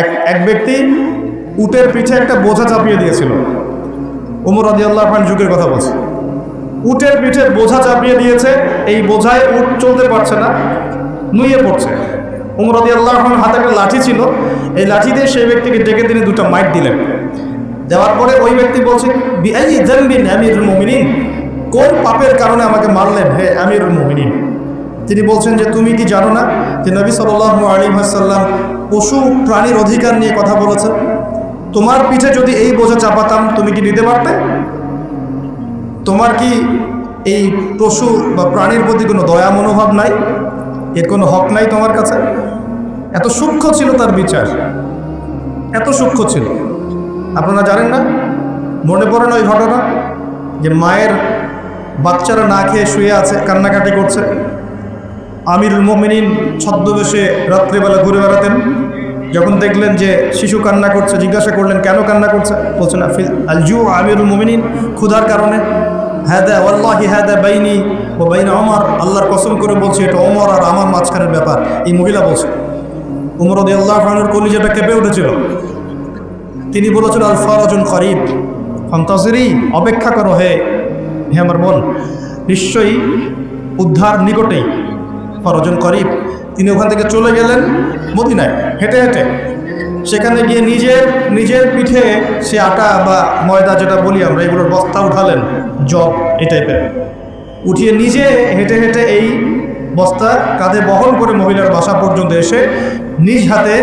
এক এক ব্যক্তি উটের পিঠে একটা বোঝা চাপিয়ে দিয়েছিল। উমর আদি আল্লাহ যুগের কথা বলছে। উটের পিঠে বোঝা চাপিয়ে দিয়েছে, এই বোঝায় উট চলতে পারছে না, নুয়ে পড়ছে। উমর আদি আল্লাহ হাতে একটা লাঠি ছিল, এই লাঠি দিয়ে সেই ব্যক্তিকে ডেকে তিনি দুটো মাইট দিলেন। দেওয়ার পরে ওই ব্যক্তি বলছে আমিরুল মুমিনিন, কোন পাপের কারণে আমাকে মারলেন হে আমিরুল মুমিনিন? তিনি বলছেন যে, তুমি কি জানো না যে নবী সাল্লাহ আলী হাসাল্লাম পশু প্রাণীর অধিকার নিয়ে কথা বলেছেন তোমার পিঠে যদি এই বোঝা চাপাতাম, তুমি কি নিতে পারতে? তোমার কি এই পশু বা প্রাণীর প্রতি কোনো দয়া মনোভাব নাই? এর কোনো হক নাই তোমার কাছে? এত সূক্ষ্ম ছিল তার বিচার। এত সূক্ষ্ম ছিল। আপনারা জানেন না? মনে পড়ে না ওই ঘটনা? যে মায়ের বাচ্চারা না খেয়ে শুয়ে আছে, কান্নাকাটি করছে। আমিরুল মোমিনিন ছদ্মবেশে রাত্রিবেলা ঘুরে বেড়াতেন। যখন দেখলেন যে শিশু কান্না করছে, জিজ্ঞাসা করলেন, কেন কান্না করছে? বলছেন আলজু আমিরুল মোমিনিন ক্ষুধার কারণে। ওয়াল্লাহি হ্যাদা বাইনি ও বাইন আমার আল্লাহর কসম করে বলছে, এটা অমর আর আমার মাঝখানের ব্যাপার। এই মহিলা বলছে উমর দি আল্লাহ খানের কলিজাটা কেঁপে উঠেছিল। তিনি বলেছেন, আল ফরজন করিব। ফন্তাসিরি, অপেক্ষা করো হে হে আমার বোন, নিশ্চয়ই উদ্ধার নিকটেই ফরজন করিব। তিনি ওখান থেকে চলে গেলেন মদিনায়, হেঁটে হেঁটে। সেখানে গিয়ে নিজের নিজের পিঠে সে আটা বা ময়দা যেটা বলি আমরা, এগুলোর বস্তা উঠালেন, জব এই টাইপের উঠিয়ে নিজে হেঁটে হেঁটে এই বস্তা কাঁধে বহন করে মহিলার বাসা পর্যন্ত এসে নিজ হাতে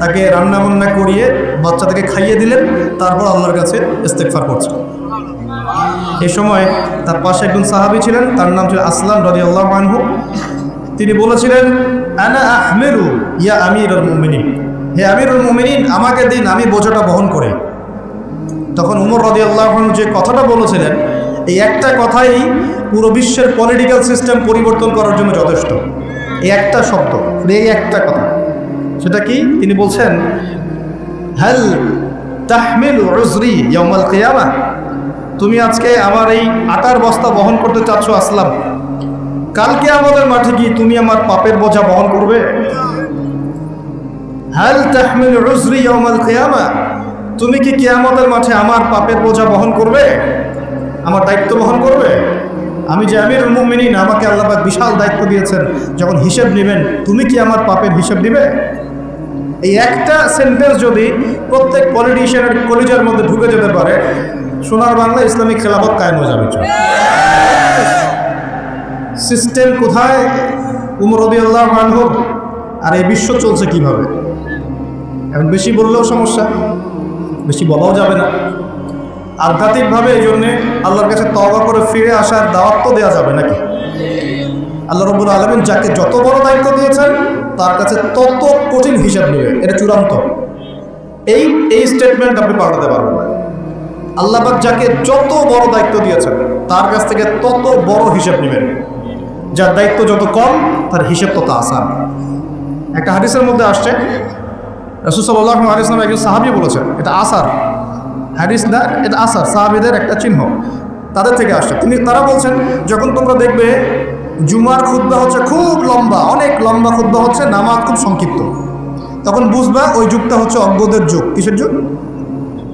তাকে রান্না বান্না করিয়ে বাচ্চাটাকে খাইয়ে দিলেন, তারপর আল্লাহর কাছে ইস্তেকফার করছেন এ সময় তার পাশে একজন সাহাবি ছিলেন, তার নাম ছিল আসলাম রদি আল্লাহ আনহু। তিনি বলেছিলেন আনা আহমেরু, ইয়া আমিরুল মুমিনিন। হে আমিরুল মুমিনিন, আমাকে দিন, আমি বোঝাটা বহন করে। তখন উমর রদি আল্লাহ যে কথাটা বলেছিলেন, এই একটা কথাই পুরো বিশ্বের পলিটিক্যাল সিস্টেম পরিবর্তন করার জন্য যথেষ্ট। এই একটা শব্দ, এই একটা কথা। সেটা কি? তিনি বলছেন হ্যাল তাহমিল উজরি ইয়ামাল কিয়ামা? তুমি আজকে আমার এই আটার বস্তা বহন করতে চাচ্ছ আসলাম। কালকে আমাদের মাঠে কি তুমি আমার পাপের বোঝা বহন করবে? তুমি কি কিয়ামতের মাঠে আমার পাপের বোঝা বহন করবে? আমার দায়িত্ব বহন করবে? আমি যে আমির মুমিনিন, আমাকে আল্লাহ বিশাল দায়িত্ব দিয়েছেন, যখন হিসেব নেবেন, তুমি কি আমার পাপের হিসেব নেবে এই একটা সেন্টেন্স যদি প্রত্যেক পলিটিশিয়ানের কলিজার মধ্যে ঢুকে যেতে পারে, সোনার বাংলা ইসলামিক খেলাফত কায়েম হয়ে যাবে সিস্টেম কোথায়? উমরদি আল্লাহ মানহ আর এই বিশ্ব চলছে কীভাবে? এখন বেশি বললেও সমস্যা, বেশি বলাও যাবে না। আধ্যাত্মিকভাবে এই জন্যে আল্লাহর কাছে তবা করে ফিরে আসার দাওয়াত তো দেওয়া যাবে নাকি? আল্লাহ রব্বুল আলমিন যাকে যত বড় দায়িত্ব দিয়েছেন, তার কাছে তত কঠিন হিসাব নেবে। এটা চূড়ান্ত। এই এই স্টেটমেন্ট আপনি পাঠাতে পারবেন না। আল্লাহবাক যাকে যত বড় দায়িত্ব দিয়েছেন, তার কাছ থেকে তত বড় হিসাব নেবেন। যার দায়িত্ব যত কম, তার হিসেব তত আসান। একটা হাদিসের মধ্যে আসছে রসুসাল্লাহ আলিয়াম একজন সাহাবি বলেছেন, এটা আসার। হাদিস না, এটা আসার, সাহাবিদের একটা চিহ্ন। তাদের থেকে আসছে। তিনি, তারা বলছেন, যখন তোমরা দেখবে, জুমার খুদ্া হচ্ছে খুব লম্বা, অনেক লম্বা খুদ্া হচ্ছে, নামাজ খুব সংক্ষিপ্ত। তখন বুঝবা ওই যুগটা হচ্ছে অজ্ঞদের যুগ। কিসের যুগ?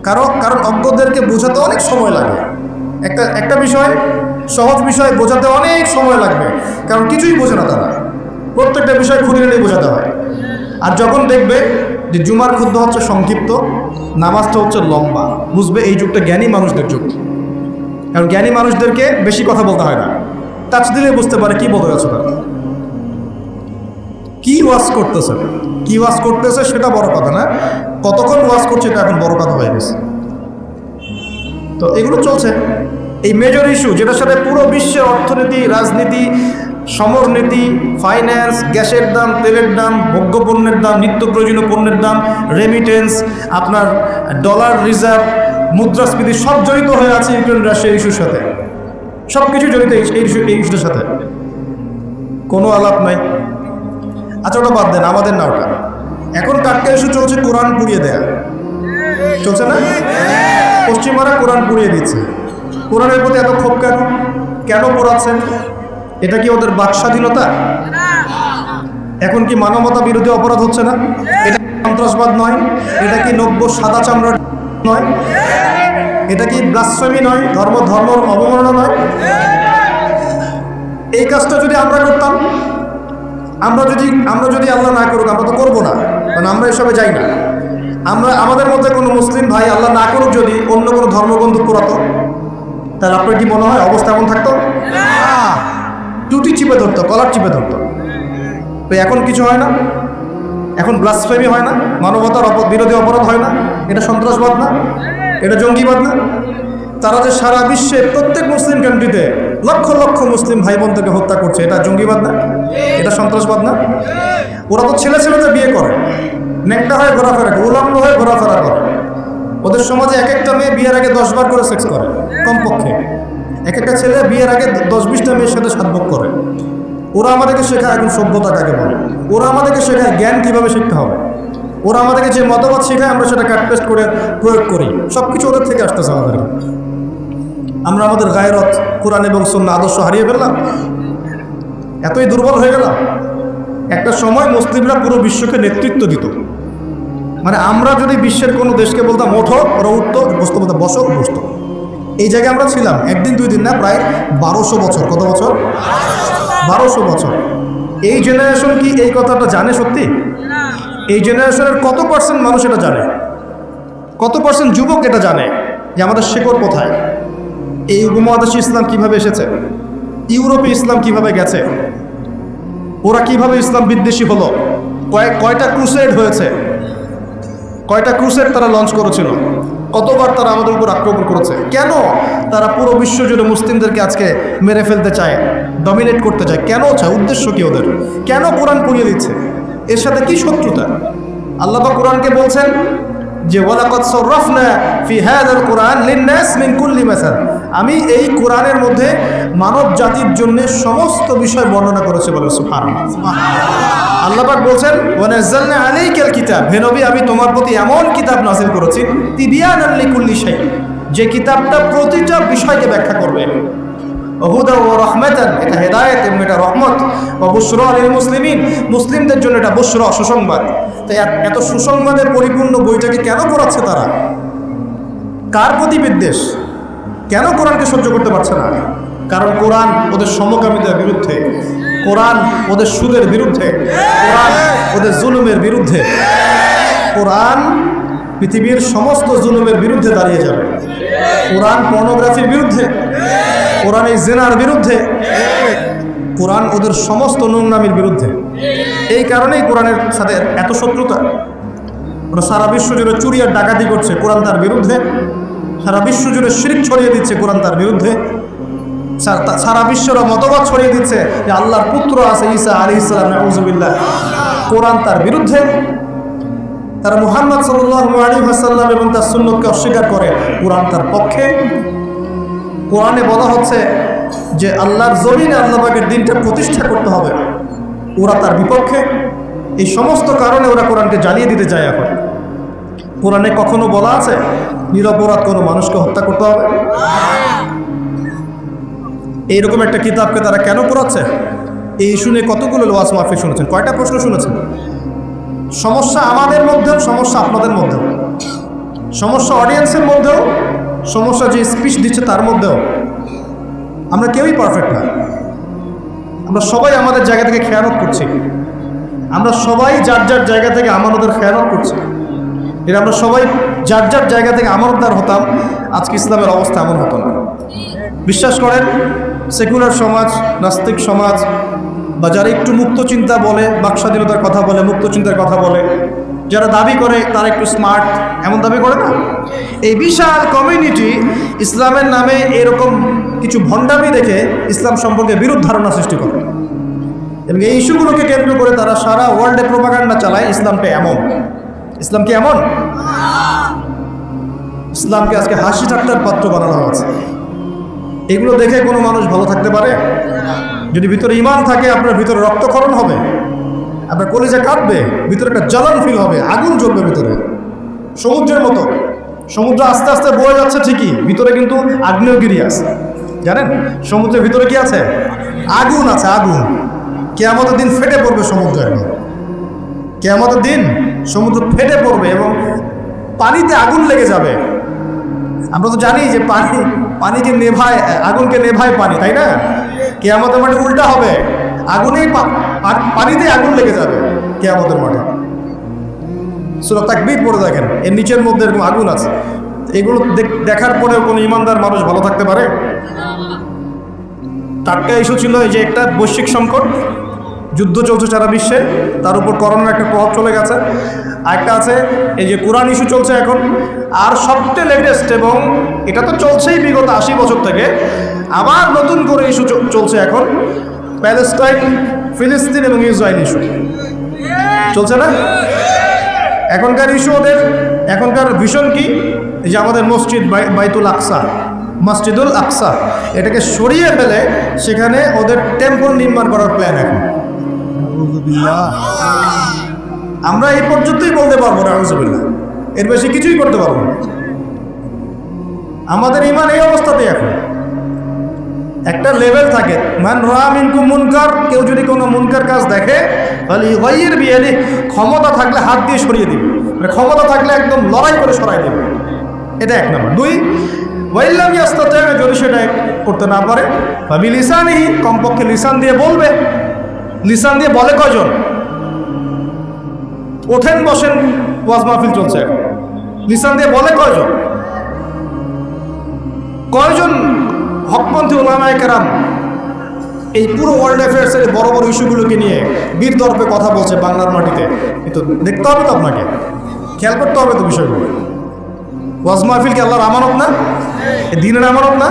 কারণ কারণ অজ্ঞদেরকে বোঝাতে অনেক সময় লাগে। একটা একটা বিষয় সহজ বিষয় বোঝাতে অনেক সময় লাগবে, কারণ কিছুই বোঝে না তারা। প্রত্যেকটা বিষয় খুঁড়ে নিয়ে বোঝাতে হয়। আর যখন দেখবে যে জুমার ক্ষুদ্র হচ্ছে সংক্ষিপ্ত, নামাজটা হচ্ছে লম্বা, বুঝবে এই যুগটা জ্ঞানী মানুষদের যুগ। কারণ জ্ঞানী মানুষদেরকে বেশি কথা বলতে হয় না। টাচ দিলে বুঝতে পারে কি বলতে যাচ্ছে তারা। কি ওয়াশ করতেছে? কি ওয়াশ করতেছে সেটা বড় কথা না। কতক্ষণ ওয়াশ করছে এটা এখন বড় কথা হয়ে গেছে। তো এগুলো চলছে। এই মেজর ইস্যু যেটার সাথে পুরো বিশ্বের অর্থনীতি, রাজনীতি, সমরনীতি ফাইন্যান্স গ্যাসের দাম, তেলের দাম, ভোগ্য পণ্যের দাম, নিত্য প্রয়োজনীয় পণ্যের দাম রেমিটেন্স আপনার ডলার রিজার্ভ মুদ্রাস্ফীতি সব জড়িত হয়ে আছে ইউক্রেন, রাশিয়ার ইস্যুর সাথে। সব কিছু জড়িত এই ইস্যু এই ইস্যুটার সাথে। কোনো আলাপ নাই। আচ্ছা ওটা বাদ দেন, আমাদের না ওটা এখন টাটকা ইস্যু চলছে কোরআন পুড়িয়ে দেয়া। চলছে না? পশ্চিমারা কোরআন পুড়িয়ে দিচ্ছে। কোরআনের প্রতি এত ক্ষোভ কেন? কেন পড়াচ্ছেন? এটা কি ওদের বাক স্বাধীনতা এখন কি মানবতা বিরোধী অপরাধ হচ্ছে না? এটা সন্ত্রাসবাদ নয়? এটা কি নব্য সাদা চামড়া নয়? এটা কি ব্লাসফেমি নয়? ধর্ম ধর্ম অবমাননা নয়? এই কাজটা যদি আমরা করতাম, আমরা যদি আমরা যদি আল্লাহ না করুক, আমরা তো করব না। কারণ আমরা এসবে যাই না। আমরা, আমাদের মধ্যে কোনো মুসলিম ভাই আল্লাহ না করুক যদি অন্য কোনো ধর্মগ্রন্থ পুরাতো তাহলে আপনার কি মনে হয় অবস্থা এমন থাকতো? টুটি চিপে ধরতো, কলার চিপে ধরতো। তো এখন কিছু হয় না। এখন ব্লাসফেমি হয় না। মানবতার অপ বিরোধী অপরাধ হয় না। এটা সন্ত্রাসবাদ না। এটা জঙ্গিবাদ না। তারা যে সারা বিশ্বে প্রত্যেক মুসলিম কান্ট্রিতে লক্ষ লক্ষ মুসলিম ভাই বোনদেরকে হত্যা করছে, এটা জঙ্গিবাদ না? এটা সন্ত্রাসবাদ না? ওরা তো ছেলে ছেলেতে বিয়ে করে। নেকটা হয়ে ঘোরাফেরা করে উলম্ব হয়ে ঘোরাফেরা করে। ওদের সমাজে এক একটা মেয়ে বিয়ের আগে দশ বার করে সেক্স করে, কমপক্ষে। এক একটা ছেলে বিয়ের আগে দশ বিশটা মেয়ের সাথে সাতভোগ করে। ওরা আমাদেরকে শেখায় এখন সভ্যতা কাকে বলে। ওরা আমাদেরকে শেখায় জ্ঞান কীভাবে শিখতে হবে। ওরা আমাদেরকে যে মতামত শেখায়, আমরা সেটা কাটপেস্ট করে প্রয়োগ করি। সব কিছু ওদের থেকে আসতেছে আমাদের। আমরা আমাদের গায়রত কোরআন এবং সন্না আদর্শ হারিয়ে ফেললাম। এতই দুর্বল হয়ে গেলাম। একটা সময় মুসলিমরা পুরো বিশ্বকে নেতৃত্ব দিত। মানে আমরা যদি বিশ্বের কোনো দেশকে বলতাম, ওঠো, ওরা উঠতো, বসতো বলতাম, বসো, বসতো। এই জায়গায় আমরা ছিলাম, একদিন, দুই দিন না, প্রায় বারোশো বছর। কত বছর? বারোশো বছর। এই জেনারেশন কি এই কথাটা জানে সত্যি? এই জেনারেশনের কত পার্সেন্ট মানুষ এটা জানে? কত পার্সেন্ট যুবক এটা জানে যে আমাদের শেকড় কোথায়? এই উপমহাদেশে ইসলাম কীভাবে এসেছে? ইউরোপে ইসলাম কীভাবে গেছে? ওরা কীভাবে ইসলাম বিদ্বেষী হলো? কয়েক, কয়টা ক্রুসেড হয়েছে? কয়টা ক্রুসেড তারা লঞ্চ করেছিল? কতবার তারা আমাদের উপর আক্রমণ করেছে? কেন তারা পুরো বিশ্ব জুড়ে মুসলিমদেরকে আজকে মেরে ফেলতে চায় ডমিনেট করতে চায়? কেন চায়? উদ্দেশ্য কি ওদের? কেন কোরআন পুড়িয়ে দিচ্ছে? এর সাথে কি শত্রুতা? আল্লাহ কোরআনকে বলছেন যে ওয়ালাকাদ সররাফনা ফি হাযাল কুরআন লিন-নাস মিন কুল্লি মাসাল। আমি এই কোরআনের মধ্যে মানব জাতির জন্য সমস্ত বিষয় বর্ণনা করেছি বলে সুবহানাল্লাহ। পাক বলছেন ওয়ানাজ্জালনা আলাইকাল কিতাব। হে নবী, আমি তোমার প্রতি এমন কিতাব নাযিল করেছি তিবিয়ানাল লিকুল্লি শাই যে কিতাবটা প্রতিটা বিষয়কে ব্যাখ্যা করবে। অহুদা ও রহমাতান, এটা হেদায়েত এটা রহমত। ও বুসরা আলীল মুসলিমিন, মুসলিমদের জন্য এটা বুসরা সুসংবাদ। তাই এত- সুসংবাদের পরিপূর্ণ বইটাকে কেন পড়াচ্ছে তারা? কার প্রতি বিদ্বেষ? কেন কোরআনকে সহ্য করতে পারছে না? কারণ কোরআন ওদের সমকামীদের বিরুদ্ধে। কোরআন ওদের সুদের বিরুদ্ধে। কোরআন ওদের জুলুমের বিরুদ্ধে। কোরআন পৃথিবীর সমস্ত জুলুমের বিরুদ্ধে দাঁড়িয়ে যাবে। কোরআন পর্নোগ্রাফির বিরুদ্ধে, কোরআন এই জেনার বিরুদ্ধে, কোরআন ওদের সমস্ত নোংরামির বিরুদ্ধে। এই কারণেই কোরআনের সাথে এত শত্রুতা। ওরা সারা বিশ্ব জুড়ে চুরি আর ডাকাতি করছে কোরআন তার বিরুদ্ধে। সারা বিশ্ব জুড়ে শিরিক ছড়িয়ে দিচ্ছে কোরআন তার বিরুদ্ধে। সারা বিশ্বের মতবাদ ছড়িয়ে দিচ্ছে যে আল্লাহর পুত্র আছে ঈসা আলী ইসলাম কোরআন তার বিরুদ্ধে। তারা মুহাম্মদ সাল্লাহ আলী হাসাল্লাম এবং তার সুন্নতকে অস্বীকার করে। কোরআন তার পক্ষে। কোরআনে বলা হচ্ছে যে আল্লাহর জমিনে আল্লাহবাগের দিনটা প্রতিষ্ঠা করতে হবে। ওরা তার বিপক্ষে। এই সমস্ত কারণে ওরা কোরআনকে জ্বালিয়ে দিতে যায় এখন। কোরআনে কখনো বলা আছে, নিরপরাধ কোনো মানুষকে হত্যা করতে হবে? এইরকম একটা কিতাবকে তারা কেন পড়াচ্ছে? এই শুনে কতগুলো লোয়াস মাহফিল শুনেছেন? কয়টা প্রশ্ন শুনেছেন? সমস্যা আমাদের মধ্যেও, সমস্যা আপনাদের মধ্যেও। সমস্যা অডিয়েন্সের মধ্যেও, সমস্যা যে স্পিচ দিচ্ছে তার মধ্যেও। আমরা কেউই পারফেক্ট না। আমরা সবাই আমাদের জায়গা থেকে খেয়ানত করছি। আমরা সবাই যার যার জায়গা থেকে আমানতের খেয়ানত করছি। এটা আমরা সবাই যার যার জায়গা থেকে আমানতদার হতাম, আজকে ইসলামের অবস্থা এমন হতো না। বিশ্বাস করেন, সেকুলার সমাজ, নাস্তিক সমাজ বা যারা একটু মুক্ত চিন্তা বলে বাক স্বাধীনতার কথা বলে মুক্ত চিন্তার কথা বলে। যারা দাবি করে, তারা একটু স্মার্ট এমন দাবি করে না? এই বিশাল কমিউনিটি ইসলামের নামে এরকম কিছু ভণ্ডামি দেখে ইসলাম সম্পর্কে বিরূপ ধারণা সৃষ্টি করে। এবং এই ইস্যুগুলোকে কেন্দ্র করে তারা সারা ওয়ার্ল্ডে প্রোপাগান্ডা চালায় ইসলামটা এমন। ইসলাম কি এমন? ইসলামকে আজকে হাসি ঠাট্টার পাত্র বানানো হয়েছে। এগুলো দেখে কোনো মানুষ ভালো থাকতে পারে? যদি ভিতরে ইমান থাকে, আপনার ভিতরে রক্তক্ষরণ হবে, আপনার কলিজা কাটবে ভিতরে একটা জ্বালান ফিল হবে, আগুন জ্বলবে ভিতরে। সমুদ্রের মতো। সমুদ্র আস্তে আস্তে বয়ে যাচ্ছে ঠিকই, ভিতরে কিন্তু আগ্নেয়গিরি আছে জানেন? সমুদ্রের ভিতরে কি আছে? আগুন আছে, আগুন। কেয়ামতের দিন ফেটে পড়বে সমুদ্র একদম। কেয়ামতের দিন সমুদ্র ফেটে পড়বে এবং পানিতে আগুন লেগে যাবে। আমরা তো জানি যে পানি, পানিকে নেভায়, আগুনকে নেভায় পানি, তাই না? কেয়ামতের মাঠে উল্টা হবে। আগুনেই পানিতে আগুন লেগে যাবে কেয়ামতের মাঠে। সুরা তাকবীর পড়ে দেখেন, এর নিচের মধ্যে এরকম আগুন আছে। এগুলো দেখ- দেখার পরে কোনো ইমানদার মানুষ ভালো থাকতে পারে? টাটকা ইস্যু ছিল এই যে একটা বৈশ্বিক সংকট, যুদ্ধ চলছে সারা বিশ্বে, তার উপর করোনার একটা প্রভাব চলে গেছে। আরেকটা আছে, এই যে কোরআন ইস্যু চলছে এখন, আর সবচেয়ে লেটেস্ট এবং এটা তো চলছেই বিগত আশি বছর থেকে আবার নতুন করে ইস্যু চলছে এখন। প্যালেস্টাইন, ফিলিস্তিন এবং ইসরায়েল ইস্যু। চলছে না? এখনকার ইস্যু ওদের, এখনকার ভীষণ কি? যে আমাদের মসজিদ বাই- বাইতুল আকসা, মসজিদুল আকসা। এটাকে সরিয়ে ফেলে সেখানে ওদের টেম্পল নির্মাণ করার প্ল্যান এখন। আমরা এই পর্যন্তই বলতে পারব না আউজুবিল্লাহ এর বেশি কিছুই করতে পারব না। আমাদের ইমান এই অবস্থাতেই এখন। একটা লেভেল থাকে। মান রামিনকু মুনকার, কেউ যদি কোনো মুনকার কাজ দেখে তাহলে ইগয়ের বিয়ালি ক্ষমতা থাকলে হাত দিয়ে সরিয়ে দিবে। মানে ক্ষমতা থাকলে একদম লড়াই করে সরাই দেবে। এটা এক নম্বর। দুই ওয়াইল্লাম ইয়াস্তাতে যদি সেটা করতে না পারে ভাবি লিসানই কমপক্ষে লিসান দিয়ে বলবে। লিসান দিয়ে বলে কজন ওঠেন, বসেন, ওয়াজ মাহফিল চলছে। লিসান দিয়ে বলে কয়জন? কয়জন হকপন্থী ওলামায় কেরাম এই পুরো ওয়ার্ল্ড অ্যাফেয়ার্সের বড় বড় ইস্যুগুলোকে নিয়ে বীর তরফে কথা বলছে বাংলার মাটিতে। কিন্তু দেখতে হবে তো আপনাকে। খেয়াল করতে হবে তো বিষয়গুলো। ওয়াজ মাহফিল কি আল্লাহর আমানত না? দিনের আমানত না?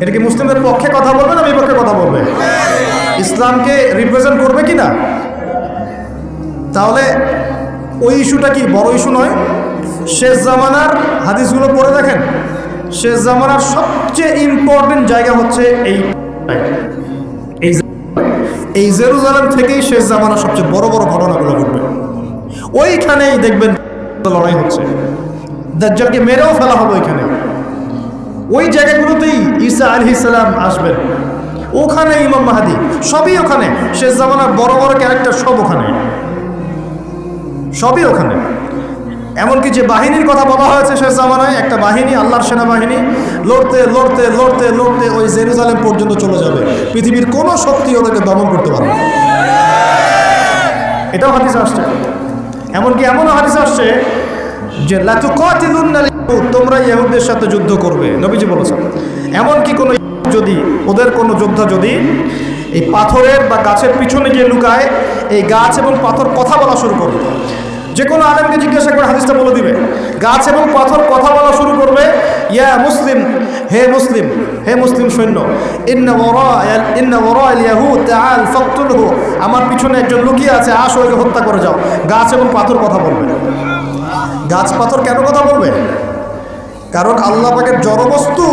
এটা কি মুসলিমদের পক্ষে কথা বলবে না বিপক্ষে কথা বলবে? ইসলামকে রিপ্রেজেন্ট করবে কি না তাহলে ওই ইস্যুটা কি বড় ইস্যু নয়? শেষ জামানার হাদিসগুলো পড়ে দেখেন। শেষ জামানার সবচেয়ে ইম্পর্টেন্ট জায়গা হচ্ছে এই এই জেরুজালেম থেকেই শেষ জামানার সবচেয়ে বড় বড় ঘটনাগুলো ঘটবে। ওইখানেই দেখবেন লড়াই হচ্ছে। দাজ্জালকে মেরেও ফেলা হবে ওইখানে। ওই জায়গাগুলোতেই ঈসা আলহি সালাম আসবেন। ওখানে ইমাম মাহাদি, সবই ওখানে। শেষ জামানার বড় বড় ক্যারেক্টার সব ওখানে। সবই ওখানে। এমনকি যে বাহিনীর কথা বলা হয়েছে শেষ জামানায়, একটা বাহিনী, আল্লাহর সেনাবাহিনী, লড়তে লড়তে লড়তে লড়তে ওই জেরুজালেম পর্যন্ত চলে যাবে। পৃথিবীর কোনো শক্তি ওদেরকে দমন করতে পারবে এটাও হাদিস আসছে। এমনকি এমনও হাদিস আসছে যে তোমরা ইহুদের সাথে যুদ্ধ করবে। নবীজি বলেছেন, এমনকি কোনো যদি, ওদের কোনো যোদ্ধা যদি এই পাথরের বা গাছের পিছনে গিয়ে লুকায়, এই গাছ এবং পাথর কথা বলা শুরু করবে যে কোনো আলেমকে জিজ্ঞাসা করে হাদিসটা বলে দিবে। গাছ এবং পাথর কথা বলা শুরু করবে, ইয়া মুসলিম, হে মুসলিম হে মুসলিম সৈন্য আমার পিছনে একজন লুকিয়ে আছে, আসো ওকে হত্যা করে যাও। গাছ এবং পাথর কথা বলবে। গাছ পাথর কেন কথা বলবে? কারণ আল্লাহ পাকের জড়বস্তু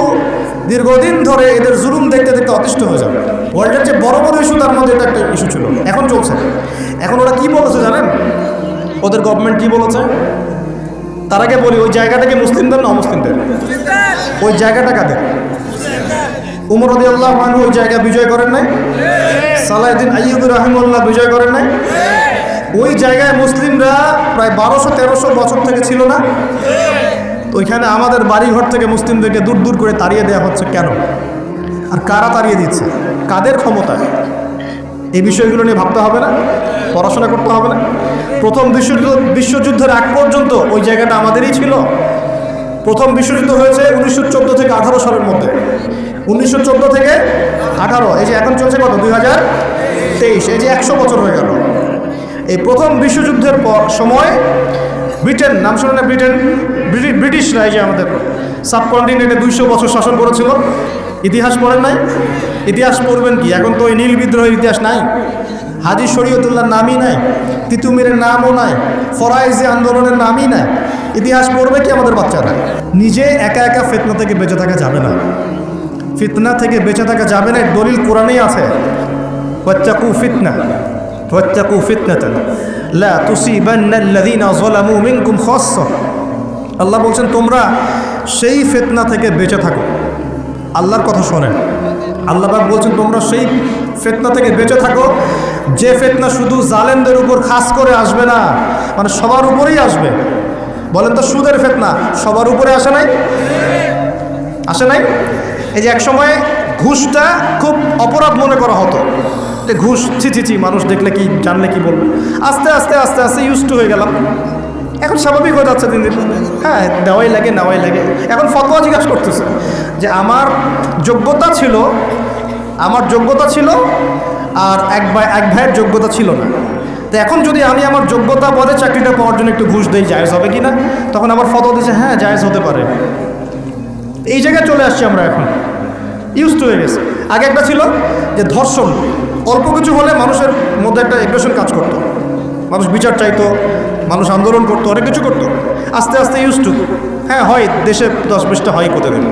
দীর্ঘদিন ধরে এদের জুলুম দেখতে দেখতে অতিষ্ঠ হয়ে যাবে। ওয়ার্ল্ডের যে বড় বড় ইস্যু তার মধ্যে এটা একটা ইস্যু ছিল। এখন চলছে। এখন ওরা কি বলেছে জানেন? ওদের গভর্নমেন্ট কি বলেছে? তার আগে বলি, ওই জায়গাটা কি মুসলিমদের না অমুসলিমদের? ওই জায়গাটা কাদের? উমর আল্লাহ ওই জায়গা বিজয় করেন নাই? সালাহদ্দিন আইয়ুবুর রহিমুল্লাহ বিজয় করেন নাই? ওই জায়গায় মুসলিমরা প্রায় বারোশো, তেরোশো বছর থেকে ছিল না? ওইখানে আমাদের বাড়িঘর থেকে মুসলিমদেরকে দূর দূর করে তাড়িয়ে দেওয়া হচ্ছে কেন? আর কারা তাড়িয়ে দিচ্ছে? কাদের ক্ষমতায়? এই বিষয়গুলো নিয়ে ভাবতে হবে না? পড়াশোনা করতে হবে না? প্রথম বিশ্বযুদ্ধ বিশ্বযুদ্ধের আগ পর্যন্ত ওই জায়গাটা আমাদেরই ছিল। প্রথম বিশ্বযুদ্ধ হয়েছে উনিশশো চোদ্দ থেকে আঠারো সালের মধ্যে। উনিশশো চোদ্দ থেকে আঠারো, এই যে এখন চলছে কত? দুই হাজার তেইশ, এই যে একশো বছর হয়ে গেল। এই প্রথম বিশ্বযুদ্ধের পর সময় ব্রিটেন, নাম শুনে না, ব্রিটেন, ব্রিটি- ব্রিটিশরা এই যে আমাদের সাবকন্টিনেন্টে দুইশো বছর শাসন করেছিল। ইতিহাস পড়েন নাই। ইতিহাস পড়বেন কি? এখন তো ওই নীল বিদ্রোহের ইতিহাস নাই। হাজি শরীয়তুল্লাহর নামই নাই, তিতুমিরের নামও নাই, ফরাইজি আন্দোলনের নামই নাই। ইতিহাস পড়বে কি আমাদের বাচ্চারা? নিজে একা একা ফেতনা থেকে বেঁচে থাকা যাবে না। ফিতনা থেকে বেঁচে থাকা যাবে না দলিল কোরআনেই আছে। ওয়াত্তাকু ফিতনা, ওয়াত্তাকু ফিতনাতান। লা আল্লাহ বলছেন, তোমরা সেই ফেতনা থেকে বেঁচে থাকো। আল্লাহর কথা শোনেন। আল্লাহ বলছেন, তোমরা সেই ফেতনা থেকে বেঁচে থাকো যে ফেতনা শুধু জালেমদের উপর খাস করে আসবে না মানে সবার উপরেই আসবে। বলেন তো সুদের ফেতনা সবার উপরে আসে নাই? আসে নাই? এই যে এক একসময় ঘুষটা খুব অপরাধ মনে করা হতো। যে ঘুষ, ছি ছি ছি, মানুষ দেখলে কি, জানলে কি বলবে? আস্তে আস্তে আস্তে আস্তে ইউজ টু হয়ে গেলাম। এখন স্বাভাবিক হয়ে যাচ্ছে দিন দিন। হ্যাঁ দেওয়াই লাগে, নেওয়াই লাগে। এখন ফতোয়া জিজ্ঞাসা করতেছে যে, আমার যোগ্যতা ছিল, আমার যোগ্যতা ছিল আর এক ভাই এক ভাইয়ের যোগ্যতা ছিল না। তো এখন যদি আমি আমার যোগ্যতা বলে চাকরিটা পাওয়ার জন্য একটু ঘুষ দিই, জায়েজ হবে কি না তখন আমার ফটো দিচ্ছে হ্যাঁ জায়েজ হতে পারে। এই জায়গায় চলে আসছি আমরা এখন। ইউজ টু হয়ে গেছে। আগে একটা ছিল যে ধর্ষণ, অল্প কিছু হলে মানুষের মধ্যে একটা এগ্রেশন কাজ করতো। মানুষ বিচার চাইতো, মানুষ আন্দোলন করতো, অনেক কিছু করতো। আস্তে আস্তে ইউজ টু হ্যাঁ হয়, দেশে দশ বিশটা হয় প্রতিদিন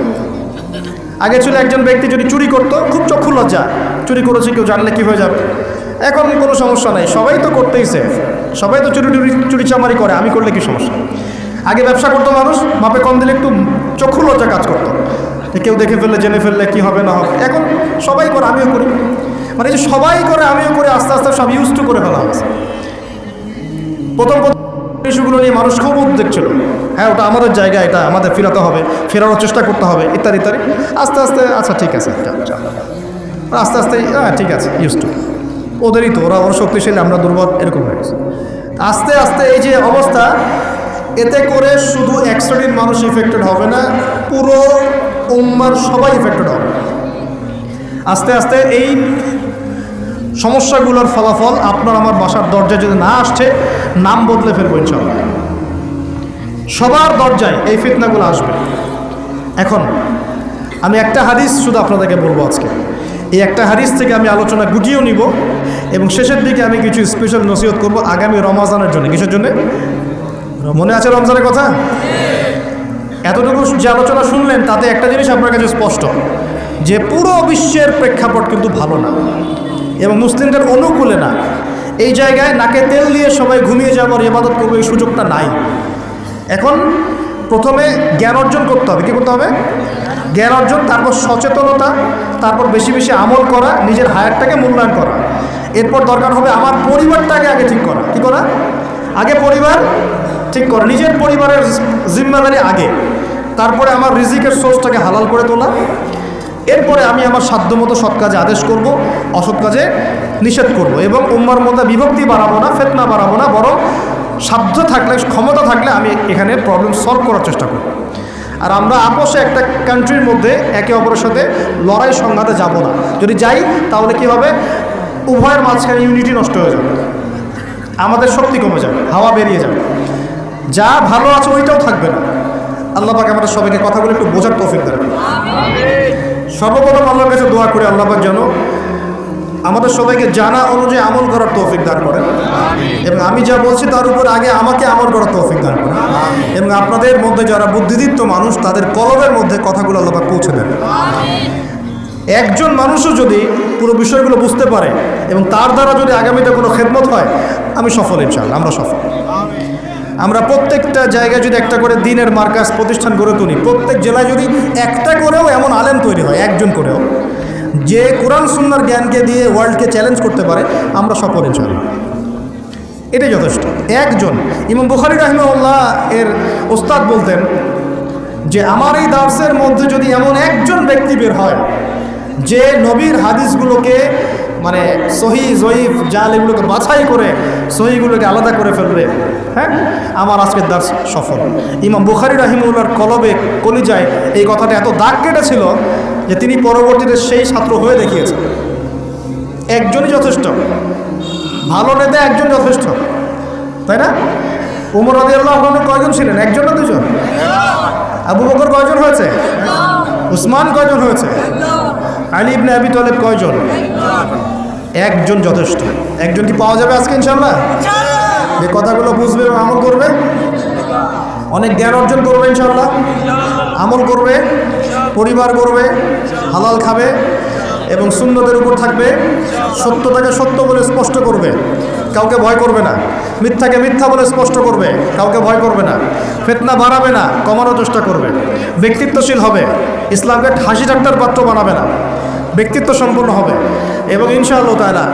আগে ছিল একজন ব্যক্তি যদি চুরি করতো, খুব চক্ষু লজ্জা। চুরি করেছে, কেউ জানলে কী হয়ে যাবে? এখন কোনো সমস্যা নাই। সবাই তো করতেইছে। সবাই তো চুরি টুরি চুরি চামারি করে, আমি করলে কি সমস্যা? আগে ব্যবসা করতো মানুষ, মাপে কম দিলে একটু চক্ষু লজ্জা কাজ করতো। কেউ দেখে ফেললে, জেনে ফেললে কি হবে না হবে। এখন সবাই করে, আমিও করি। মানে যে সবাই করে, আমিও করে, আস্তে আস্তে সব ইউজ টু করে ফেলা হয়েছে। প্রথম প্রথম ইস্যুগুলো নিয়ে মানুষ খুব উদ্বেগ ছিল। হ্যাঁ ওটা আমাদের জায়গা, এটা আমাদের ফেরাতে হবে, ফেরানোর চেষ্টা করতে হবে, ইত্যাদি ইত্যাদি। আস্তে আস্তে আচ্ছা ঠিক আছে। আস্তে আস্তে হ্যাঁ ঠিক আছে ইউজ টু ওদেরই তো, ওরা ওরা শক্তিশালী, আমরা দুর্বল, এরকম হয়ে গেছে। আস্তে আস্তে এই যে অবস্থা, এতে করে শুধু এক শ্রেণির মানুষ ইফেক্টেড হবে না, পুরো উম্মার সবাই ইফেক্টেড হবে। আস্তে আস্তে এই সমস্যাগুলোর ফলাফল আপনার আমার বাসার দরজায় যদি না আসছে, নাম বদলে ফেলব ইনশাল্লাহ সবার দরজায় এই ফিতনাগুলো আসবে। এখন, আমি একটা হাদিস শুধু আপনাদেরকে বলব আজকে। এই একটা হাদিস থেকে আমি আলোচনা গুটিয়েও নিব এবং শেষের দিকে আমি কিছু স্পেশাল নসিহত করব আগামী রমাজানের জন্য। কিসের জন্য? মনে আছে রমজানের কথা? এতটুকু যে আলোচনা শুনলেন, তাতে একটা জিনিস আপনার কাছে স্পষ্ট। যে পুরো বিশ্বের প্রেক্ষাপট কিন্তু ভালো না এবং মুসলিমদের অনুকূলে না। এই জায়গায় নাকে তেল দিয়ে সবাই ঘুমিয়ে যাওয়ার ইবাদত করবে এই সুযোগটা নাই। এখন প্রথমে জ্ঞান অর্জন করতে হবে। কী করতে হবে? জ্ঞান অর্জন, তারপর সচেতনতা, তারপর বেশি বেশি আমল করা, নিজের হায়ারটাকে মূল্যায়ন করা। এরপর দরকার হবে আমার পরিবারটাকে আগে ঠিক করা। কী করা? আগে পরিবার ঠিক করা, নিজের পরিবারের জিম্মাদারি আগে। তারপরে আমার রিজিকের সোর্সটাকে হালাল করে তোলা। এরপরে আমি আমার সাধ্যমতো সৎ কাজে আদেশ করব, অসৎ কাজে নিষেধ করব এবং উম্মার মধ্যে বিভক্তি বাড়াবো না, ফেতনা বাড়াবো না, বরং সাধ্য থাকলে, ক্ষমতা থাকলে আমি এখানে প্রবলেম সলভ করার চেষ্টা করব। আর আমরা আপোষে একটা কান্ট্রির মধ্যে একে অপরের সাথে লড়াই সংঘাতে যাব না। যদি যাই, তাহলে কি হবে? উভয়ের মাঝখানে ইউনিটি নষ্ট হয়ে যাবে। আমাদের শক্তি কমে যাবে, হাওয়া বেরিয়ে যাবে। যা ভালো আছে ওইটাও থাকবে না। আল্লাহ পাক আমাদের সবাইকে কথাগুলো একটু বোঝার তৌফিক দেবে সর্বপ্রথম আল্লাহর কাছে দোয়া করে, আল্লাহ পাক যেন আমাদের সবাইকে জানা অনুযায়ী আমল করার তৌফিক দান করেন। এবং আমি যা বলছি তার উপর আগে আমাকে আমল করার তৌফিক দান করেন। এবং আপনাদের মধ্যে যারা বুদ্ধিদীপ্ত মানুষ, তাদের কলমের মধ্যে কথাগুলো আল্লাহ পৌঁছে দেন। একজন মানুষও যদি পুরো বিষয়গুলো বুঝতে পারে এবং তার দ্বারা যদি আগামীতে কোনো খেদমত হয়, আমি সফল ইনশাল্লাহ আমরা সফল। আমরা প্রত্যেকটা জায়গায় যদি একটা করে দিনের মার্কাস প্রতিষ্ঠান গড়ে তুলি, প্রত্যেক জেলায় যদি একটা করেও এমন আলেম তৈরি হয়, একজন করেও যে কোরআন সুন্নার জ্ঞানকে দিয়ে ওয়ার্ল্ডকে চ্যালেঞ্জ করতে পারে, আমরা সফরে চলি এটাই যথেষ্ট। একজন, ইমাম বুখারি রাহিমউল্লাহ এর ওস্তাদ বলতেন যে, আমার এই দার্সের মধ্যে যদি এমন একজন ব্যক্তি বের হয়, যে নবীর হাদিসগুলোকে মানে সহি জয়ীফ জাল এগুলোকে বাছাই করে, সহিগুলোকে আলাদা করে ফেলবে। হ্যাঁ? আমার আজকের দাস সফল। ইমাম বুখারি রাহিমউল্লার কলবে কলিজায় এই কথাটা এত দাগ কেটেছিল যে তিনি পরবর্তীতে সেই ছাত্র হয়ে দেখিয়েছেন। একজনই যথেষ্ট। ভালো নেতা একজন যথেষ্ট। তাই না? উমর রাজি আল্লাহ কয়জন ছিলেন? একজন না দুজন আবু বকর কয়জন হয়েছে? উসমান কয়জন হয়েছে? আলী ইবনে আবি তালেব কয়জন? একজন যথেষ্ট। একজন কি পাওয়া যাবে আজকে ইনশাল্লাহ যে কথাগুলো বুঝবে এবং আমল করবে। অনেক জ্ঞান অর্জন করবে ইনশাল্লাহ আমল করবে পরিবার করবে হালাল খাবে এবং শূন্যদের উপর থাকবে। সত্যটাকে সত্য বলে স্পষ্ট করবে। কাউকে ভয় করবে না। মিথ্যাকে মিথ্যা বলে স্পষ্ট করবে। কাউকে ভয় করবে না। ফেতনা বাড়াবে না কমানোর চেষ্টা করবে। ব্যক্তিত্বশীল হবে। ইসলামকে হাসি ঠাট্টার পাত্র বানাবে না। ব্যক্তিত্ব সম্পন্ন হবে। এবং ইনশাআল্লাহ তালা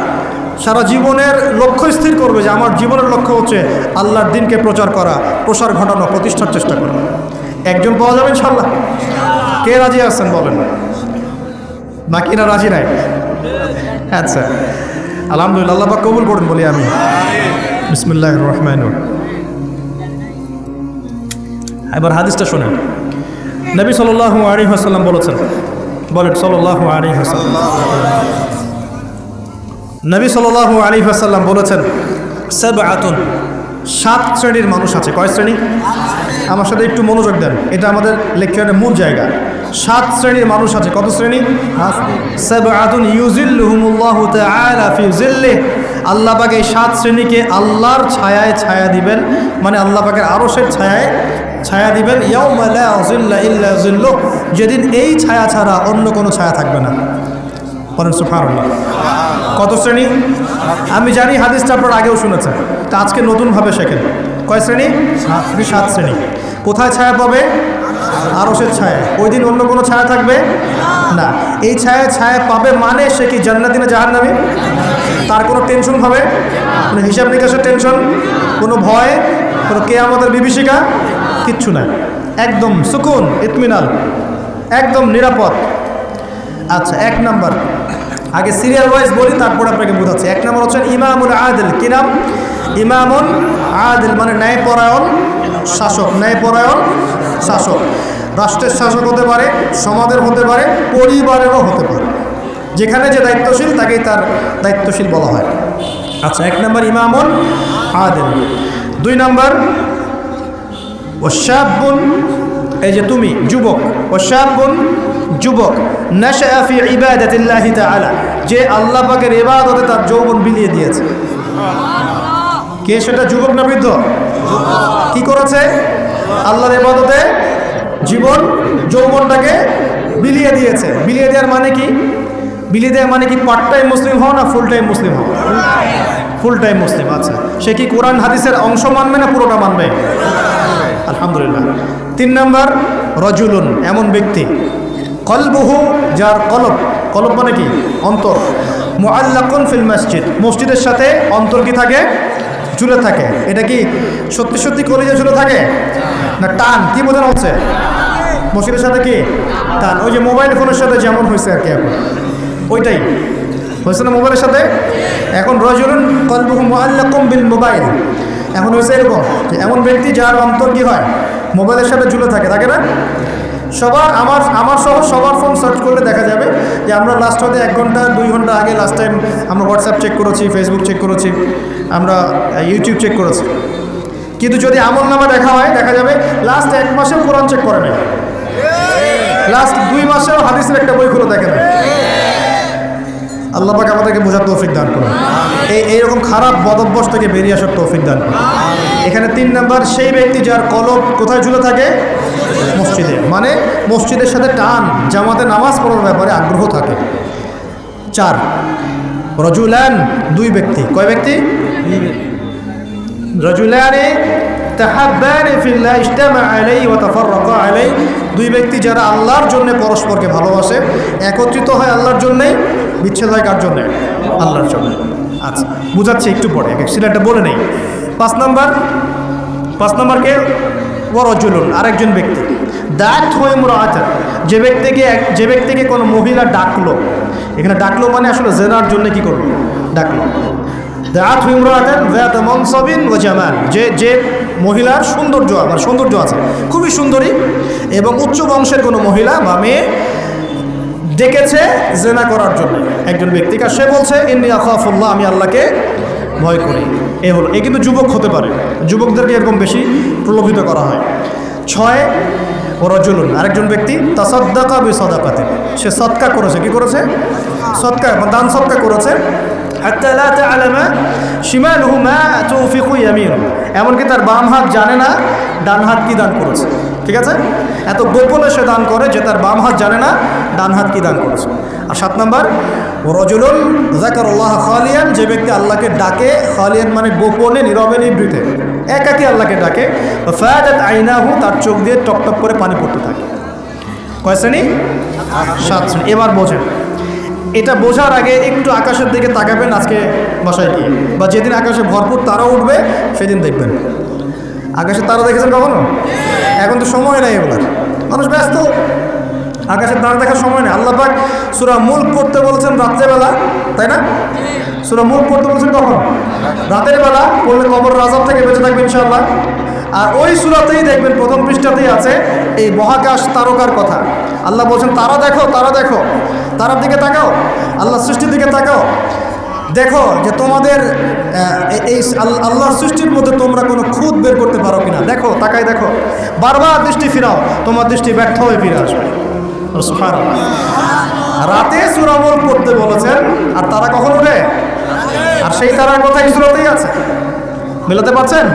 সারা জীবনের লক্ষ্য স্থির করবে যে আমার জীবনের লক্ষ্য হচ্ছে আল্লাহর দিনকে প্রচার করা, প্রসার ঘটানো, প্রতিষ্ঠার চেষ্টা করা। একজন পাওয়া যাবে ইনশাল্লাহ কে রাজি আছেন বলেন? বাকিরা রাজি নাই? আচ্ছা। আলহামদুলিল্লাহ, আল্লাহ কবুল করুন, বলি আমি বিসমুল্লাহ রহমান এবার হাদিসটা শোনেন। নবী সাল্লাহ আলী হাসাল্লাম বলেছেন বলেন সাল্লাহ আলী হাসাল্লাম নবী সাল্লাহ আলী হাসাল্লাম বলেছেন সেব আতুন সাত শ্রেণির মানুষ আছে। কয় শ্রেণি? আমার সাথে একটু মনোযোগ দেন। এটা আমাদের লেকচারের মূল জায়গা। সাত শ্রেণির মানুষ আছে। কত শ্রেণি? আল্লাহ পাক এই সাত শ্রেণীকে আল্লাহর ছায়ায় ছায়া দিবেন। মানে আল্লাহ পাকের আরশের ছায়ায় ছায়া দিবেন যেদিন এই ছায়া ছাড়া অন্য কোনো ছায়া থাকবে না। কত শ্রেণি? আমি জানি হাদিসটা আপনার আগেও শুনেছেন। তা আজকে নতুনভাবে শেখেন। কয় শ্রেণি? সাত শ্রেণি। কোথায় ছায়া পাবে? আরসের ছায়া। ওই দিন অন্য কোনো ছায়া থাকবে? না। এই ছায়া ছায়া পাবে মানে সে কি জান্নাতি না জাহান নামে তার কোনো টেনশন হবে? কোনো হিসাব নিকাশের টেনশন কোনো ভয়? কোনো কে আমাদের বিভীষিকা কিচ্ছু নাই। একদম সুকুন, ইতমিনাল, একদম নিরাপদ। আচ্ছা এক নাম্বার। আগে সিরিয়াল ওয়াইজ বলি, তারপর আপনাকে বোঝাচ্ছি। এক নম্বর হচ্ছেন ইমামুল আদিল, কি নাম? ইমামুল আদিল মানে ন্যায়পরায়ণ শাসক ন্যায়পরায়ণ শাসক। রাষ্ট্রের শাসক হতে পারে, সমাজের হতে পারে, পরিবারেরও হতে পারে। যেখানে যে দায়িত্বশীল, তাকেই তার দায়িত্বশীল বলা হয়। আচ্ছা এক নম্বর ইমামুল আদিল। দুই নম্বর, ওশাবুন এই যে তুমি, যুবক, ওশাবুন যুবক নাশাফি ইবাদাতিল্লাহি তাআলা যে আল্লাহ পাকের ইবাদতে তার যৌবন বিলিয়ে দিয়েছে। কে সেটা, যুবক না বৃদ্ধ? কি করেছে? আল্লাহর ইবাদতে জীবন, যৌবনটাকে বিলিয়ে দিয়েছে। বিলিয়ে দেওয়ার মানে কি? বিলিয়ে দেওয়ার মানে কি পার্ট টাইম মুসলিম হও না ফুল টাইম মুসলিম হও? ফুল টাইম মুসলিম আচ্ছা। সে কি কোরআন হাদিসের অংশ মানবে না পুরোটা মানবে? আলহামদুলিল্লাহ। তিন নম্বর, রজুলুন, এমন ব্যক্তি। কলবহু, যার কলব কলব মানে কি? অন্তর। মোয়াল্লাকুন ফিল মসজিদ। মসজিদের সাথে অন্তর কি থাকে? ঝুলে থাকে। এটা কি সত্যি সত্যি কলেজে ঝুলে থাকে? না, টান। কি বোঝানো হচ্ছে? মসজিদের সাথে কি? টান। ওই যে মোবাইল ফোনের সাথে যেমন হয়েছে আর কি এখন। ওইটাই। হয়েছে না মোবাইলের সাথে? এখন রজুলুন কলবহু মোয়াল্লাকুম বিল মোবাইল। এখন হয়েছে এরকম এমন ব্যক্তি যার অন্তর কি হয়? মোবাইলের সাথে ঝুলে থাকে থাকে না? সবার, আমার আমার সহ সবার ফোন সার্চ করলে দেখা যাবে যে আমরা লাস্ট হতে এক ঘণ্টা, দুই ঘণ্টা আগে লাস্ট টাইম আমরা হোয়াটসঅ্যাপ চেক করেছি ফেসবুক চেক করেছি, আমরা ইউটিউব চেক করেছি। কিন্তু যদি আমল নামা দেখা হয়, দেখা যাবে লাস্ট এক মাসেও কোরআন চেক করে নেয় লাস্ট দুই মাসেও হাদিসের একটা বই খুলে দেখে নেয় আল্লাহ পাক আমাদেরকে বোঝার তৌফিক দান করুন। এই এইরকম খারাপ বদভ্যাস থেকে বেরিয়ে আসার তৌফিক দান করুন। এখানে তিন নাম্বার সেই ব্যক্তি যার কলব কোথায় ঝুলে থাকে? মসজিদে। মানে মসজিদের সাথে টান জামাতে নামাজ পড়ার ব্যাপারে আগ্রহ থাকে। চার রজুলান দুই ব্যক্তি। কয় ব্যক্তি। রজুলানে তাহাব্বানে ফিল্লাহ, ইজতামা আলাইহি ওয়া তাফাররাকা আলাইহি। দুই ব্যক্তি যারা আল্লাহর জন্য পরস্পরকে ভালোবাসে, একত্রিত হয় আল্লাহর জন্যই বিচ্ছেদ হয় কার জন্যে? আল্লাহর জন্য। আচ্ছা বুঝাচ্ছি একটু পরে সিলেটটা বলে নেই। পাঁচ নাম্বার, পাঁচ নাম্বারকে ওয়ারজুলুন আরেকজন ব্যক্তি। দাঁত হয়ে মুরাআতান, যে ব্যক্তিকে যে ব্যক্তিকে কোনো মহিলা ডাকলো, এখানে ডাকলো মানে আসলে জেনার জন্য কি করল? ডাকলো। দাঁত ইমরাতান যাত মনসবিন ও জামাল। যে যে মহিলার সৌন্দর্য আমার, সৌন্দর্য আছে, খুবই সুন্দরী এবং উচ্চ বংশের কোনো মহিলা বা মেয়ে ডেকেছে জেনা করার জন্য। একজন ব্যক্তিকে আর সে বলছে, ইন্নি আখাফুল্লাহ, আমি আল্লাহকে ভয় করি। এ হলো, এ কিন্তু যুবক হতে পারে। যুবকদেরকে এরকম বেশি প্রলোভিত করা হয়। ছয় রজুলুন আরেকজন ব্যক্তি, তাসাদ্দাকা বি সদাকাতে সে সৎকা করেছে, কি করেছে? সৎকা দান সৎকা করেছে। হাত্তা লা তা'লামা শিমালুহু মা তুনফিকু ইয়ামিনু এমনকি তার বাম হাত জানে না, ডান হাত কি দান করেছে। ঠিক আছে? এত গোপনে সে দান করে যে তার বাম হাত জানে না, ডান হাত কি দান করেছে। আর সাত নাম্বার রজুলুল জাকারুল্লাহ খালিয়ান, যে ব্যক্তি আল্লাহকে ডাকে, খালিয়ান মানে গোপনে, নীরবে, নিবৃতে। একাকি আল্লাহকে ডাকে। ফায়াত আইনাহু, তার চোখ দিয়ে টকটক করে পানি পড়তে থাকে। কয় শ্রেণি? সাত শ্রেণি। এবার বোঝেন। এটা বোঝার আগে একটু আকাশের দিকে তাকাবেন আজকে বাসায় গিয়ে। বা যেদিন আকাশে ভরপুর তারা উঠবে, সেদিন দেখবেন। আকাশে তারা দেখেছেন কখনো? এখন তো সময় নেই এগুলার। মানুষ ব্যস্ত। আকাশের তারা দেখার সময় নেই। আল্লাহ পাক সুরা মুল্ক পড়তে বলেছেন রাত্রেবেলা তাই না? সুরা মুল্ক পড়তে বলছেন কখন? রাতের বেলা পড়লে কবর রাজাব থেকে বেঁচে থাকবে ইনশাআল্লাহ। আর ওই সুরাতেই দেখবেন প্রথম পৃষ্ঠাতেই আছে এই মহাকাশ তারকার কথা। আল্লাহ বলছেন, তারা দেখো তারা দেখো। তারার দিকে তাকাও। আল্লাহ সৃষ্টির দিকে তাকাও। দেখো যে তোমাদের এই আল- আল্লাহর সৃষ্টির মধ্যে তোমরা কোনো খুদ বের করতে পারো কিনা। দেখো তাকাই দেখো। বারবার দৃষ্টি ফিরাও, তোমার দৃষ্টি ব্যর্থ হয়ে ফিরে আসবে। রাতে সুরামল পড়তে বলেছেন, আর তারা কখন উঠে? আর সেই তারার কথা এই সুরাতেই আছে। মেলাতে পারছেন?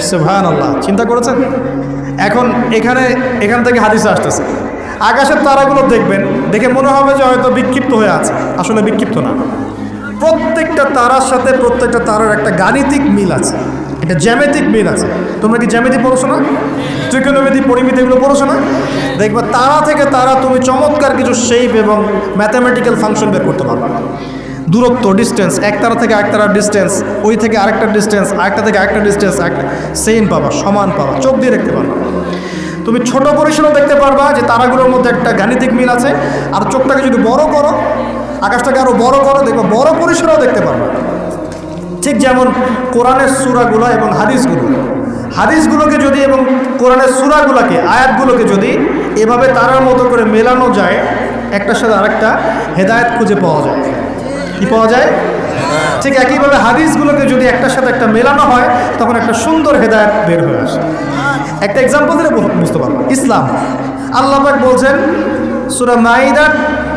সুবহান আল্লাহ চিন্তা করেছেন? এখন এখানে, এখান থেকে হাদিসে আসতেছে। আকাশের তারাগুলো দেখবেন, দেখে মনে হবে যে হয়তো বিক্ষিপ্ত হয়ে আছে। আসলে বিক্ষিপ্ত না। প্রত্যেকটা তারার সাথে প্রত্যেকটা তারার একটা গাণিতিক মিল আছে। একটা জ্যামিতিক মিল আছে। তোমরা কি জ্যামিতি পড়ছো না? ত্রিকোণমিতি, পরিমিতি এগুলো পড়ছো না? দেখবা তারা থেকে তারা তুমি চমৎকার কিছু শেপ এবং ম্যাথামেটিক্যাল ফাংশন বের করতে পারবে। দূরত্ব ডিস্টেন্স এক তারা থেকে এক তারার ডিস্টেন্স ওই থেকে আরেকটা ডিস্টেন্স আরেকটা থেকে আরেকটা ডিস্টেন্স একটা সেম পাবা, সমান পাবা, চোখ দিয়ে দেখতে পারবা। তুমি ছোট পরিসরেও দেখতে পারবা যে তারাগুলোর মধ্যে একটা গাণিতিক মিল আছে। আর চোখটাকে যদি বড় করো, আকাশটাকে আরও বড় করো, দেখবা বড় পরিসরেও দেখতে পারবা। ঠিক যেমন কোরআনের সুরাগুলো এবং হাদিসগুলো। হাদিসগুলোকে যদি এবং কোরআনের সুরাগুলোকে, আয়াতগুলোকে যদি এভাবে তারার মতো করে মেলানো যায়, একটার সাথে আরেকটা হেদায়েত খুঁজে পাওয়া যায়। কি পাওয়া যায়? ঠিক একইভাবে হাদিসগুলোকে যদি একটার সাথে একটা মেলানো হয়, তখন একটা সুন্দর হেদায়েত বের হয়ে আসে। একটা এক্সাম্পল দিলে বুঝতে পারব। ইসলাম। আল্লাহ বলছেন, সুরা মাইদার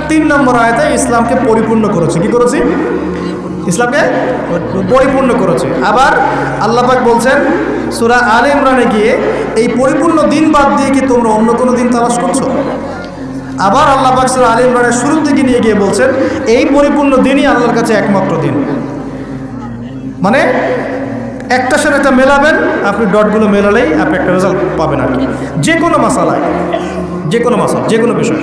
তিন নম্বর আয়তে ইসলামকে পরিপূর্ণ করেছে। কি করেছি? ইসলামকে পরিপূর্ণ করেছে। আবার আল্লাহ পাক বলছেন, সুরা আল ইমরানে গিয়ে এই পরিপূর্ণ দিন বাদ দিয়ে কি তোমরা অন্য কোনো দিন তালাশ করছ? আবার আল্লাহ পাক আলী আল ইমরানের শুরুর থেকে নিয়ে গিয়ে বলছেন, এই পরিপূর্ণ দিনই আল্লাহর কাছে একমাত্র দিন। মানে একটা সাথে একটা মেলাবেন, আপনি ডটগুলো মেলালেই আপনি একটা রেজাল্ট পাবেন আর কি। যে কোনো মশালায় যে কোনো মশাল যে কোনো বিষয়।